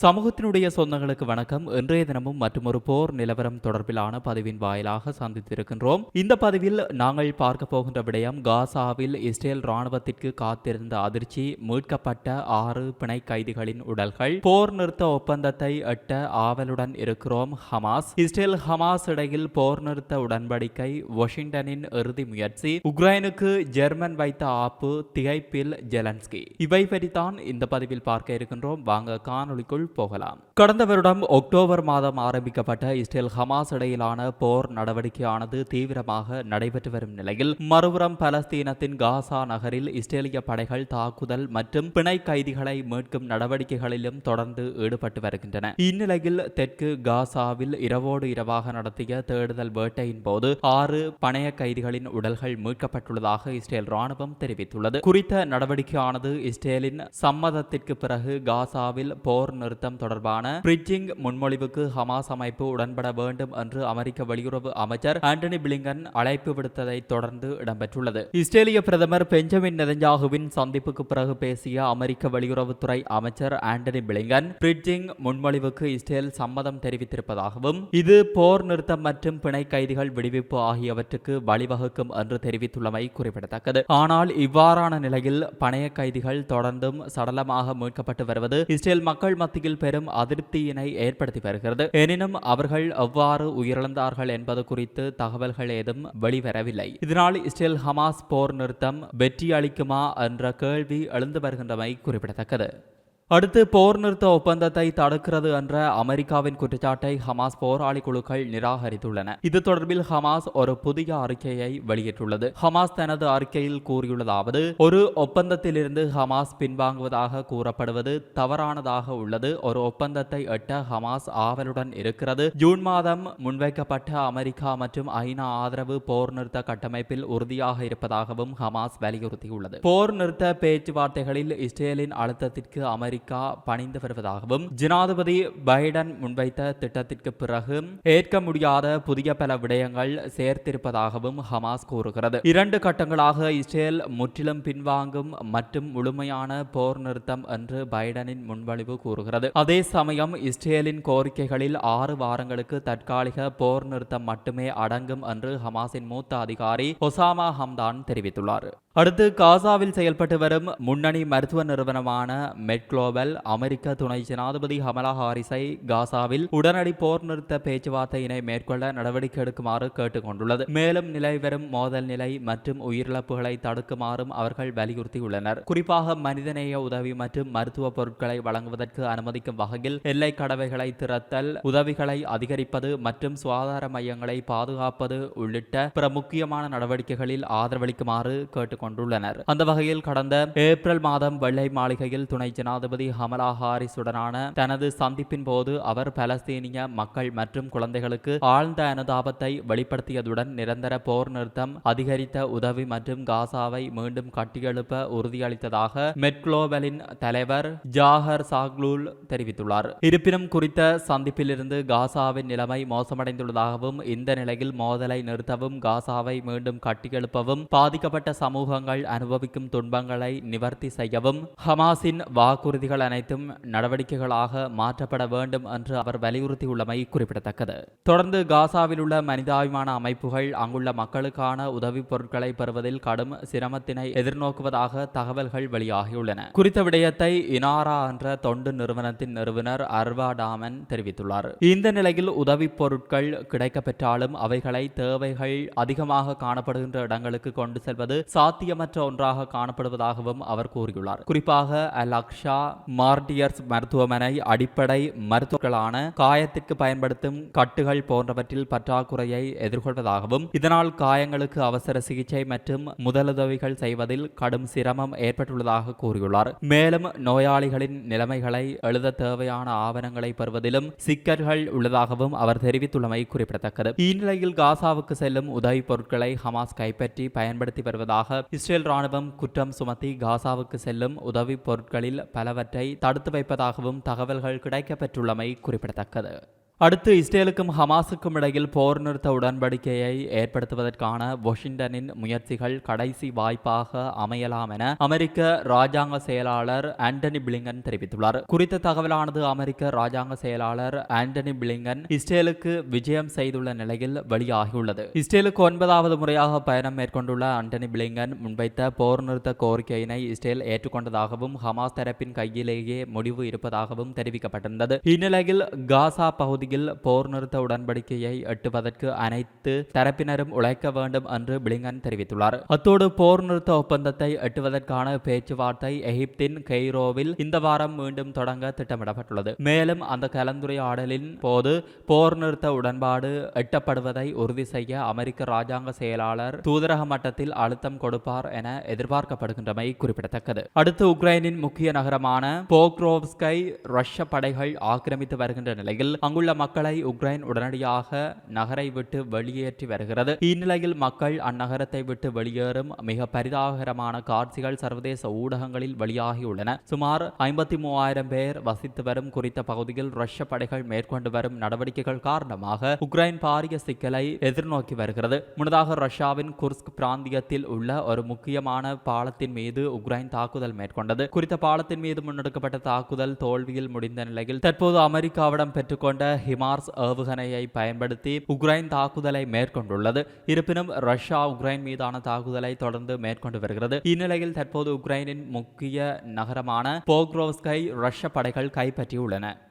சமூகத்தினுடைய சொந்தங்களுக்கு வணக்கம். இன்றைய தினமும் மற்றொரு போர் நிலவரம் தொடர்பிலான பதிவின் வாயிலாக சந்தித்திருக்கின்றோம். இந்த பதிவில் நாங்கள் பார்க்க போகின்ற விடயம் காசாவில் இஸ்ரேல் ராணுவத்திற்கு காத்திருந்த அதிர்ச்சி மீட்கப்பட்ட ஆறு பிணை கைதிகளின் உடல்கள் போர் நிறுத்த ஒப்பந்தத்தை எட்ட ஆவலுடன் இருக்கிறோம் ஹமாஸ். இஸ்ரேல் ஹமாஸ் இடையில் போர் நிறுத்த உடன்படிக்கை வாஷிங்டனின் இறுதி முயற்சி உக்ரைனுக்கு ஜெர்மன் வைத்த ஆப்பு திகைப்பில் ஜெலன்ஸ்கி. இவை பற்றித்தான் இந்த பதிவில் பார்க்க இருக்கின்றோம். வாங்க காணொளிக்குள் போகலாம் கடந்த வருடம் அக்டோபர் மாதம் ஆரம்பிக்கப்பட்ட இஸ்ரேல் ஹமாஸ் இடையிலான போர் நடவடிக்கையானது தீவிரமாக நடைபெற்று வரும் நிலையில் மறுபுறம் பலஸ்தீனத்தின் காசா நகரில் இஸ்ரேலிய படைகள் தாக்குதல் மற்றும் பிணை கைதிகளை மீட்கும் நடவடிக்கைகளிலும் தொடர்ந்து ஈடுபட்டு வருகின்றன. இந்நிலையில் தெற்கு காசாவில் இரவோடு இரவாக நடத்திய தேடுதல் வேட்டையின் போது ஆறு பணைய கைதிகளின் உடல்கள் மீட்கப்பட்டுள்ளதாக இஸ்ரேல் ராணுவம் தெரிவித்துள்ளது. குறித்த நடவடிக்கையானது இஸ்ரேலின் சம்மதத்திற்கு பிறகு காசாவில் போர் நிறுத்தம் தொடர்பான பிரிட்ஜிங் முன்மொழிவுக்கு ஹமாஸ் அமைப்பு உடன்பட வேண்டும் என்று அமெரிக்க வெளியுறவு அமைச்சர் ஆண்டனி பிளிங்கன் அழைப்பு விடுத்ததை தொடர்ந்து இடம்பெற்றுள்ளது. இஸ்ரேலிய பிரதமர் பெஞ்சமின் நெதஞ்சாகுவின் சந்திப்புக்கு பிறகு பேசிய அமெரிக்க வெளியுறவுத்துறை அமைச்சர் ஆண்டனி பிளிங்கன் பிரிட்ஜிங் முன்மொழிவுக்கு இஸ்ரேல் சம்மதம் தெரிவித்திருப்பதாகவும் இது போர் நிறுத்தம் மற்றும் பிணை கைதிகள் விடுவிப்பு ஆகியவற்றுக்கு வழிவகுக்கும் என்று தெரிவித்துள்ளமை குறிப்பிடத்தக்கது. ஆனால் இவ்வாறான நிலையில் பணைய கைதிகள் தொடர்ந்தும் சடலமாக மீட்கப்பட்டு வருவது இஸ்ரேல் மக்கள் மத்தியில் பெரும் அதிருப்தியினை ஏற்படுத்தி வருகிறது. எனினும் அவர்கள் எவ்வாறு உயிரிழந்தார்கள் என்பது குறித்து தகவல்கள் ஏதும் வெளிவரவில்லை. இதனால் இஸ்ரேல் ஹமாஸ் போர் நிறுத்தம் வெற்றி அளிக்குமா என்ற கேள்வி எழுந்து வருகின்றமை குறிப்பிடத்தக்கது. அடுத்து போர் நிறுத்த ஒப்பந்தத்தை தடுக்கிறது என்ற அமெரிக்காவின் குற்றச்சாட்டை ஹமாஸ் போராளி குழுக்கள் நிராகரித்துள்ளன. இது தொடர்பில் ஹமாஸ் ஒரு புதிய அறிக்கையை வெளியிட்டுள்ளது. ஹமாஸ் தனது அறிக்கையில் கூறியுள்ளதாவது ஒரு ஒப்பந்தத்திலிருந்து ஹமாஸ் பின்வாங்குவதாக கூறப்படுவது தவறானதாக உள்ளது. ஒரு ஒப்பந்தத்தை எட்ட ஹமாஸ் ஆவலுடன் இருக்கிறது. ஜூன் மாதம் முன்வைக்கப்பட்ட அமெரிக்கா மற்றும் ஐநா ஆதரவு போர் நிறுத்த கட்டமைப்பில் உறுதியாக இருப்பதாகவும் ஹமாஸ் வலியுறுத்தியுள்ளது. போர் நிறுத்த பேச்சுவார்த்தைகளில் இஸ்ரேலின் அழுத்தத்திற்கு அமெரிக்க அமெரிக்கா பணிந்து வருவதாகவும் ஜனாதிபதி பைடன் முன்வைத்த திட்டத்திற்கு பிறகு ஏற்க முடியாத புதிய பல விடயங்கள் சேர்த்திருப்பதாகவும் ஹமாஸ் கூறுகிறது. இரண்டு கட்டங்களாக இஸ்ரேல் முற்றிலும் பின்வாங்கும் மற்றும் முழுமையான போர் நிறுத்தம் என்று பைடனின் முன்வழிவு கூறுகிறது. அதே சமயம் இஸ்ரேலின் கோரிக்கைகளில் ஆறு வாரங்களுக்கு தற்காலிக போர் நிறுத்தம் மட்டுமே அடங்கும் என்று ஹமாஸின் மூத்த அதிகாரி ஒசாமா ஹம்தான் தெரிவித்துள்ளார். அடுத்து காசாவில் செயல்பட்டு வரும் முன்னணி மருத்துவ நிறுவனமான மெட்குளோபல் அமெரிக்க துணை ஜனாதிபதி ஹமலா ஹாரிஸை காசாவில் உடனடி போர் நிறுத்த பேச்சுவார்த்தையினை மேற்கொள்ள நடவடிக்கை எடுக்குமாறு கேட்டுக்கொண்டுள்ளது. மேலும் நிலைவரும் மோதல் நிலை மற்றும் உயிரிழப்புகளை தடுக்குமாறும் அவர்கள் வலியுறுத்தியுள்ளனர். குறிப்பாக மனிதநேய உதவி மற்றும் மருத்துவ பொருட்களை வழங்குவதற்கு அனுமதிக்கும் வகையில் எல்லை கடவைகளை திறத்தல் உதவிகளை அதிகரிப்பது மற்றும் சுகாதார மையங்களை பாதுகாப்பது உள்ளிட்ட பிற முக்கியமான நடவடிக்கைகளில் ஆதரவளிக்குமாறு கேட்டுக்கொண்டுள்ளனர். அந்த வகையில் கடந்த ஏப்ரல் மாதம் வெள்ளை மாளிகையில் துணை ஜனாதிபதி ஹமலா ஹாரிஸுடனான தனது சந்திப்பின் போது அவர் பலஸ்தீனிய மக்கள் மற்றும் குழந்தைகளுக்கு ஆழ்ந்த அனுதாபத்தை வெளிப்படுத்தியதுடன் நிரந்தர போர் நிறுத்தம் அதிகரித்த உதவி மற்றும் காசாவை மீண்டும் கட்டியெழுப்ப உறுதியளித்ததாக மெட்குளோபலின் தலைவர் ஜாகர் சாக்லூல் தெரிவித்துள்ளார். இருப்பினும் குறித்த சந்திப்பிலிருந்து காசாவின் நிலைமை மோசமடைந்துள்ளதாகவும் இந்த நிலையில் மோதலை நிறுத்தவும் காசாவை மீண்டும் கட்டியெழுப்பவும் பாதிக்கப்பட்ட சமூகங்கள் அனுபவிக்கும் துன்பங்களை நிவர்த்தி செய்யவும் ஹமாஸின் வாக்குறுதி விதிகள் அனைத்தும் நடவடிக்கைகளாக மாற்றப்பட வேண்டும் என்று அவர் வலியுறுத்தியுள்ளமை குறிப்பிடத்தக்கது. தொடர்ந்து காசாவில் உள்ள மனிதாபிமான அமைப்புகள் அங்குள்ள மக்களுக்கான உதவிப் பொருட்களை பெறுவதில் கடும் சிரமத்தினை எதிர்நோக்குவதாக தகவல்கள் வெளியாகியுள்ளன. குறித்த விடயத்தை இனாரா என்ற தொண்டு நிறுவனத்தின் நிறுவனர் அர்வா டாமன் தெரிவித்துள்ளார். இந்த நிலையில் உதவிப் பொருட்கள் கிடைக்கப்பெற்றாலும் அவைகளை தேவைகள் அதிகமாக காணப்படுகின்ற இடங்களுக்கு கொண்டு செல்வது சாத்தியமற்ற ஒன்றாக காணப்படுவதாகவும் அவர் கூறியுள்ளார். குறிப்பாக அல் அக்ஷா மார்டியர்ஸ் மருத்துவமனை அடிப்படை மருத்துவர்களான காயத்திற்கு பயன்படுத்தும் கட்டுகள் போன்றவற்றில் பற்றாக்குறையை எதிர்கொள்வதாகவும் இதனால் காயங்களுக்கு அவசர சிகிச்சை மற்றும் முதலுதவிகள் செய்வதில் கடும் சிரமம் ஏற்பட்டுள்ளதாக கூறியுள்ளார். மேலும் நோயாளிகளின் நிலைமைகளை எழுத தேவையான ஆவணங்களை பெறுவதிலும் சிக்கல்கள் உள்ளதாகவும் அவர் தெரிவித்துள்ளமை குறிப்பிடத்தக்கது. இந்நிலையில் காசாவுக்கு செல்லும் உதவிப் பொருட்களை ஹமாஸ் கைப்பற்றி பயன்படுத்தி வருவதாக இஸ்ரேல் ராணுவம் குற்றம் சுமத்தி காசாவுக்கு செல்லும் உதவிப் பொருட்களில் பலவற்றை தடுத்து வைப்பதாகவும் தகவல்கள் கிடைக்கப்பெற்றுள்ளமை குறிப்பிடத்தக்கது. அடுத்து இஸ்ரேலுக்கும் ஹமாஸுக்கும் இடையில் போர் நிறுத்த உடன்படிக்கையை ஏற்படுத்துவதற்கான வாஷிங்டனின் முயற்சிகள் கடைசி வாய்ப்பாக அமையலாம் என அமெரிக்க ராஜாங்க செயலாளர் ஆண்டனி பிளிங்கன் தெரிவித்துள்ளார். குறித்த தகவலானது அமெரிக்க ராஜாங்க செயலாளர் ஆண்டனி பிளிங்கன் இஸ்ரேலுக்கு விஜயம் செய்துள்ள நிலையில் வெளியாகியுள்ளது. இஸ்ரேலுக்கு ஒன்பதாவது முறையாக பயணம் மேற்கொண்டுள்ள ஆண்டனி பிளிங்கன் முன்வைத்த போர் நிறுத்த கோரிக்கையினை இஸ்ரேல் ஏற்றுக்கொண்டதாகவும் ஹமாஸ் தரப்பின் கையிலேயே முடிவு இருப்பதாகவும் தெரிவிக்கப்பட்டிருந்தது. இந்நிலையில் காசா பகுதி போர் நிறுத்த உடன்படிக்கையை எட்டுவதற்கு அனைத்து தரப்பினரும் உழைக்க வேண்டும் என்று பிளிங்கன் தெரிவித்துள்ளார். அத்தோடு போர் நிறுத்த ஒப்பந்தத்தை எட்டுவதற்கான பேச்சுவார்த்தை எகிப்தின் கெய்ரோவில் இந்த வாரம் மீண்டும் தொடங்க திட்டமிடப்பட்டுள்ளது. மேலும் அந்த கலந்துரையாடலின் போது போர் நிறுத்த உடன்பாடு எட்டப்படுவதை உறுதி செய்ய அமெரிக்க ராஜாங்க செயலாளர் தூதரக மட்டத்தில் அழுத்தம் கொடுப்பார் என எதிர்பார்க்கப்படுகின்றமை குறிப்பிடத்தக்கது. அடுத்து உக்ரைனின் முக்கிய நகரமான போக்ரோவ்ஸ்கை ரஷ்ய படைகள் ஆக்கிரமித்து வருகின்ற நிலையில் அங்குள்ள மக்களை உக்ரைன் உடனடியாக நகரை விட்டு வெளியேற்றி வருகிறது. இந்நிலையில் மக்கள் அந்நகரத்தை விட்டு வெளியேறும் மிக பரிதாபகரமான காட்சிகள் சர்வதேச ஊடகங்களில் வெளியாகியுள்ளன. சுமார் ஐம்பத்தி மூவாயிரம் பேர் வசித்து வரும் குறித்த பகுதியில் ரஷ்ய படைகள் மேற்கொண்டு வரும் நடவடிக்கைகள் காரணமாக உக்ரைன் பாரிய சிக்கலை எதிர்நோக்கி வருகிறது. முன்னதாக ரஷ்யாவின் குர்ஸ்க் பிராந்தியத்தில் உள்ள ஒரு முக்கியமான பாலத்தின் மீது உக்ரைன் தாக்குதல் மேற்கொண்டது. குறித்த பாலத்தின் மீது முன்னெடுக்கப்பட்ட தாக்குதல் தோல்வியில் முடிந்த நிலையில் தற்போது அமெரிக்காவிடம் பெற்றுக்கொண்ட ஹிமார்ஸ் ஏவுகணையை பயன்படுத்தி உக்ரைன் தாக்குதலை மேற்கொண்டுள்ளது. இருப்பினும் ரஷ்யா உக்ரைன் மீதான தாக்குதலை தொடர்ந்து மேற்கொண்டு வருகிறது. இந்நிலையில் தற்போது உக்ரைனின் முக்கிய நகரமான போக்ரோவ்ஸ்கை ரஷ்ய படைகள் கைப்பற்றியுள்ளன.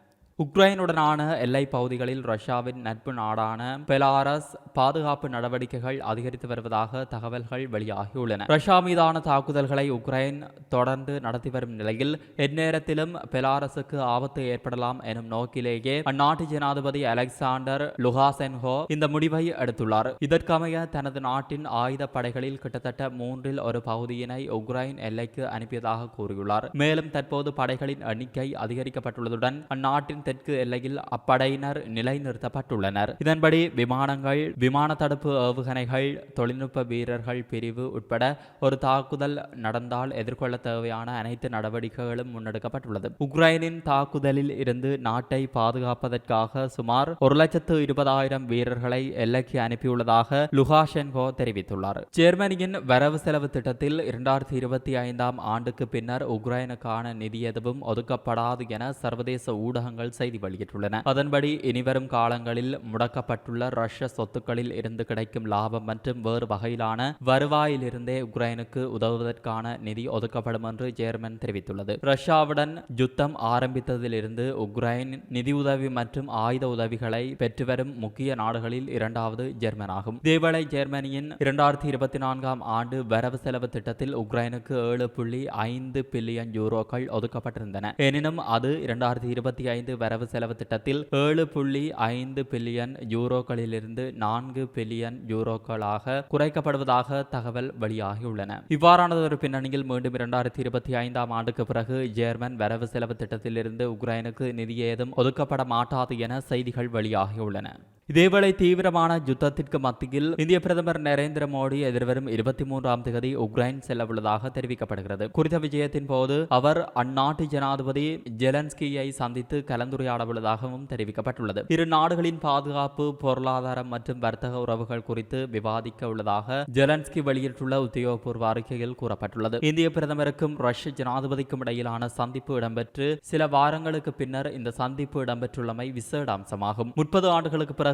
உக்ரைனுடனான எல்லை பகுதிகளில் ரஷ்யாவின் நட்பு நாடான பெலாரஸ் பாதுகாப்பு நடவடிக்கைகள் அதிகரித்து வருவதாக தகவல்கள் வெளியாகியுள்ளன. ரஷ்யா மீதான தாக்குதல்களை உக்ரைன் தொடர்ந்து நடத்தி வரும் நிலையில் எந்நேரத்திலும் பெலாரஸுக்கு ஆபத்து ஏற்படலாம் எனும் நோக்கிலேயே அந்நாட்டு ஜனாதிபதி அலெக்சாண்டர் லுகாசென்ஹோ இந்த முடிவை எடுத்துள்ளார். இதற்கமைய தனது நாட்டின் ஆயுத படைகளில் கிட்டத்தட்ட மூன்றில் ஒரு பகுதியினை உக்ரைன் எல்லைக்கு அனுப்பியதாக கூறியுள்ளார். மேலும் தற்போது படைகளின் எண்ணிக்கை அதிகரிக்கப்பட்டுள்ளதுடன் அந்நாட்டின் தெற்கு எல்லையில் அப்படையினர் நிலைநிறுத்தப்பட்டுள்ளனர். இதன்படி விமானங்கள் விமான தடுப்பு ஏவுகணைகள் தொழில்நுட்ப வீரர்கள் பிரிவு உட்பட ஒரு தாக்குதல் நடந்தால் எதிர்கொள்ள தேவையான அனைத்து நடவடிக்கைகளும் முன்னெடுக்கப்பட்டுள்ளது. உக்ரைனின் தாக்குதலில் இருந்து நாட்டை பாதுகாப்பதற்காக சுமார் ஒரு லட்சத்து இருபதாயிரம் வீரர்களை எல்லைக்கு அனுப்பியுள்ளதாக லுகாஷென்கோ தெரிவித்துள்ளார். ஜெர்மனியின் வரவு செலவு திட்டத்தில் இரண்டாயிரத்தி இருபத்தி ஐந்தாம் ஆண்டுக்கு பின்னர் உக்ரைனுக்கான நிதி எதுவும் ஒதுக்கப்படாது என சர்வதேச ஊடகங்கள் செய்தி வெளியிட்டுள்ளன. அதன்படி இனிவரும் காலங்களில் முடக்கப்பட்டுள்ள ரஷ்ய சொத்துக்களில் இருந்து கிடைக்கும் லாபம் மற்றும் வேறு வகையிலான வருவாயிலிருந்தே உக்ரைனுக்கு உதவுவதற்கான நிதி ஒதுக்கப்படும் என்று ஜேர்மன் தெரிவித்துள்ளது. ரஷ்யாவுடன் யுத்தம் ஆரம்பித்ததிலிருந்து உக்ரைன் நிதியுதவி மற்றும் ஆயுத உதவிகளை பெற்றுவரும் முக்கிய நாடுகளில் இரண்டாவது ஜெர்மன் ஆகும் இதேவேளை ஜெர்மனியின் இரண்டாயிரத்தி இருபத்தி நான்காம் ஆண்டு வரவு செலவு திட்டத்தில் உக்ரைனுக்கு ஏழு புள்ளி ஐந்து பில்லியன் யூரோக்கள் ஒதுக்கப்பட்டிருந்தன. எனினும் அது இரண்டாயிரத்தி இருபத்தி ஐந்து வரவு செலவு திட்டத்தில் ஏழு புள்ளி ஐந்து பில்லியன் யூரோக்களிலிருந்து நான்கு பில்லியன் யூரோக்களாக குறைக்கப்படுவதாக தகவல் வெளியாகியுள்ளன. இவ்வாறானதொரு பின்னணியில் மீண்டும் இரண்டாயிரத்தி இருபத்தி ஐந்தாம் ஆண்டுக்கு பிறகு ஜேர்மன் வரவு செலவு திட்டத்திலிருந்து உக்ரைனுக்கு நிதி ஏதும் ஒதுக்கப்பட மாட்டாது என செய்திகள் வெளியாகியுள்ளன. இதேவேளை தீவிரமான யுத்தத்திற்கு மத்தியில் இந்திய பிரதமர் நரேந்திர மோடி எதிர்வரும் இருபத்தி மூன்றாம் தேதி உக்ரைன் செல்ல உள்ளதாக தெரிவிக்கப்படுகிறது. குறித்த விஜயத்தின் போது அவர் அந்நாட்டு ஜனாதிபதி ஜெலன்ஸ்கியை சந்தித்து கலந்துரையாட உள்ளதாகவும் தெரிவிக்கப்பட்டுள்ளது. இரு நாடுகளின் பாதுகாப்பு பொருளாதாரம் மற்றும் வர்த்தக உறவுகள் குறித்து விவாதிக்க உள்ளதாக ஜெலன்ஸ்கி வெளியிட்டுள்ள உத்தியோகபூர்வ அறிக்கையில் கூறப்பட்டுள்ளது. இந்திய பிரதமருக்கும் ரஷ்ய ஜனாதிபதிக்கும் இடையிலான சந்திப்பு இடம்பெற்று சில வாரங்களுக்கு பின்னர் இந்த சந்திப்பு இடம்பெற்றுள்ளமை விசேட அம்சமாகும். முப்பது ஆண்டுகளுக்கு பிறகு